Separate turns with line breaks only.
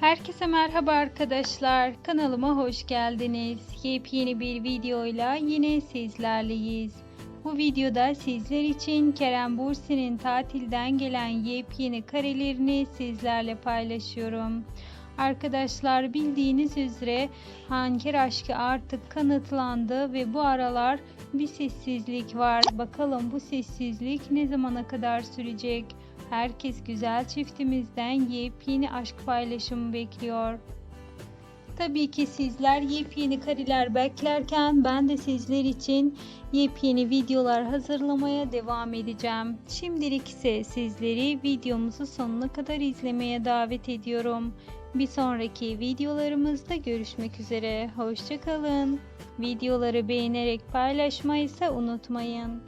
Herkese merhaba arkadaşlar. Kanalıma hoş geldiniz. Yepyeni bir videoyla yine sizlerleyiz. Bu videoda sizler için Kerem Bursi'nin tatilden gelen yepyeni karelerini sizlerle paylaşıyorum. Arkadaşlar bildiğiniz üzere Hanker aşkı artık kanıtlandı ve bu aralar bir sessizlik var. Bakalım bu sessizlik ne zamana kadar sürecek? Herkes güzel çiftimizden yepyeni aşk paylaşımı bekliyor. Tabii ki sizler yepyeni kariler beklerken ben de sizler için yepyeni videolar hazırlamaya devam edeceğim. Şimdilik ise sizleri videomuzu sonuna kadar izlemeye davet ediyorum. Bir sonraki videolarımızda görüşmek üzere. Hoşçakalın. Videoları beğenerek paylaşmayı ise unutmayın.